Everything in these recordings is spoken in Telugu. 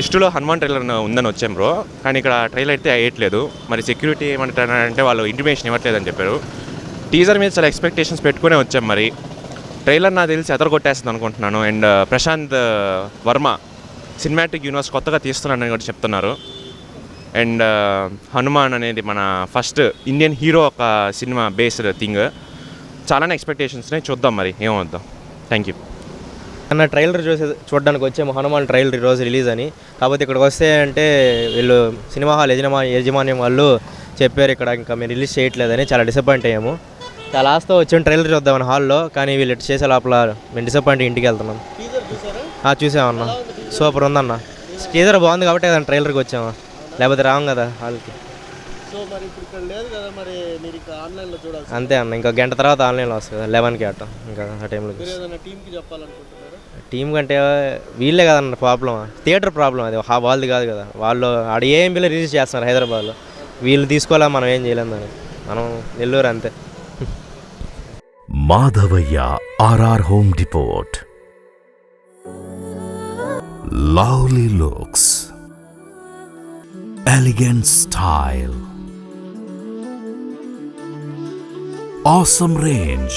ఎస్టులో హనుమాన్ ట్రైలర్ ఉందని వచ్చాం బ్రో కానీ ఇక్కడ ట్రైలర్ అయితే వేయట్లేదు. మరి సెక్యూరిటీ ఏమంటారంటే వాళ్ళు ఇంటిమేషన్ ఇవ్వట్లేదని చెప్పారు. టీజర్ మీద చాలా ఎక్స్పెక్టేషన్స్ పెట్టుకునే వచ్చాం మరి. ట్రైలర్ నాకు తెలిసి ఎదరగొట్టేస్తుంది అనుకుంటున్నాను. And uh, Prashanth uh, Varma cinematic universe కొత్తగా తీస్తున్నానని కూడా చెప్తున్నారు. అండ్ uh, హనుమాన్ అనేది మన ఫస్ట్ ఇండియన్ హీరో ఒక సినిమా బేస్డ్ థింగ్ చాలానే ఎక్స్పెక్టేషన్స్ని చూద్దాం మరి. ఏమవుద్దాం. థ్యాంక్ యూ అన్న ట్రైలర్ చూసే చూడడానికి వచ్చాము హనుమాన్ ట్రైలర్ ఈరోజు రిలీజ్ అని. కాకపోతే ఇక్కడికి వస్తే అంటే వీళ్ళు సినిమా హాల్ యజమా యజమాన్యం వాళ్ళు చెప్పారు ఇక్కడ ఇంకా మేము రిలీజ్ చేయట్లేదని చాలా డిసప్పాయింట్ అయ్యాము. చాలా ఆస్తో వచ్చాము ట్రైలర్ చూద్దామని హాల్లో కానీ వీళ్ళు ఇటు చేసే లోపల మేము డిసప్పాయింట్ ఇంటికి వెళ్తున్నాం. ఆ, చూసామన్న సూపర్ ఉందన్న. టీజర్ బాగుంది కాబట్టి కదా ట్రైలర్కి వచ్చాము? లేకపోతే రాం కదా హాల్కి? అంతే అన్న ఇంకా గంట తర్వాత ఆన్లైన్లో వస్తుంది కదా లెవెన్కి అట్ట ఇంకా ఆ టైంలో టీంకి చెప్పాలనుకుంటున్నారా? టీం కంటే వీళ్ళే కదన్న ప్రాబ్లం థియేటర్ ప్రాబ్లం అది. వాళ్ళది కాదు కదా. వాళ్ళు ఆడ ఏం బిల్లు రిలీజ్ చేస్తున్నారు హైదరాబాద్లో. వీళ్ళు తీసుకోవాలా మనం ఏం చేయలేం దాన్ని మనం నెల్లూరు అంతే. Madhavayya RR home depot lovely looks. Elegant style. Awesome range.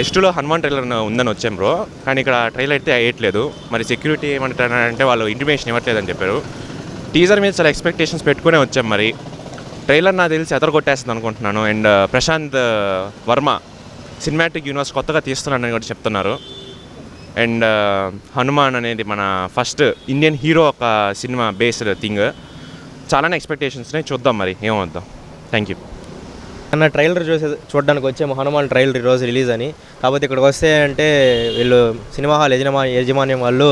ఎస్టులో Hanuman trailer ఉందని వచ్చాం బ్రో కానీ ఇక్కడ ట్రైలర్ అయితే వేయట్లేదు. మరి సెక్యూరిటీ ఏమంటారంటే వాళ్ళు ఇంటిమేషన్ ఇవ్వట్లేదని చెప్పారు. టీజర్ మీద చాలా ఎక్స్పెక్టేషన్స్ పెట్టుకునే వచ్చాం మరి. ట్రైలర్ నాకు తెలిసి ఎదర కొట్టేస్తుంది అనుకుంటున్నాను and uh, Prashanth uh, Varma cinematic universe కొత్తగా తీస్తున్నానని కూడా చెప్తున్నారు. అండ్ uh, హనుమాన్ అనేది మన ఫస్ట్ ఇండియన్ హీరో ఒక సినిమా బేస్డ్ థింగ్ చాలానే ఎక్స్పెక్టేషన్స్ని చూద్దాం మరి. ఏమవుద్దాం. థ్యాంక్ యూ అన్న ట్రైలర్ చూసే చూడడానికి వచ్చాము హనుమాన్ ట్రైలర్ ఈరోజు రిలీజ్ అని. కాకపోతే ఇక్కడికి వస్తే అంటే వీళ్ళు సినిమా హాల్ యజమా యజమాన్యం వాళ్ళు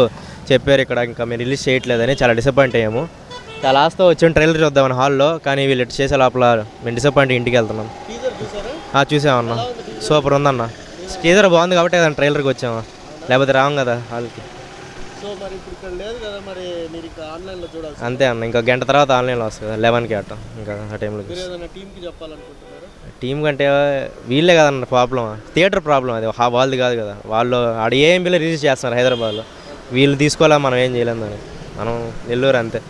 చెప్పారు ఇక్కడ ఇంకా మేము రిలీజ్ చేయట్లేదని చాలా డిసప్పాయింట్ అయ్యాము. చాలా ఆస్తో వచ్చాము ట్రైలర్ చూద్దామని హాల్లో కానీ వీళ్ళు ఇటు చేసే లోపల మేము డిసప్పాయింట్ ఇంటికి వెళ్తున్నాం. చూసామన్న సూపర్ ఉందన్న. టీజర్ బాగుంది కాబట్టి కదా ట్రైలర్కి వచ్చాము. లేకపోతే రాం కదా హాల్కి. సో మరి ఇప్పుడు ఇక్కడ లేదు కదా మరి మీరు ఇక్కడ ఆన్లైన్లో చూడాల్సి అంతే అన్న ఇంకా గంట తర్వాత ఆన్లైన్లో వస్తుంది. లెవెన్కి అట్ట ఇంకా ఆ టైంలో మీరు ఏదైనా టీంకి చెప్పాలనుకుంటున్నారా? టీం కంటే వీళ్ళే కదన్న ప్రాబ్లం థియేటర్ ప్రాబ్లం అది. హా- వాళ్ళది కాదు కదా. వాళ్ళు ఆడ ఏం బిల్లు రిలీజ్ చేస్తున్నారు హైదరాబాద్లో. వీళ్ళు తీసుకోవాలా మనం ఏం చేయలేం దాన్ని మనం నెల్లూరు అంతే.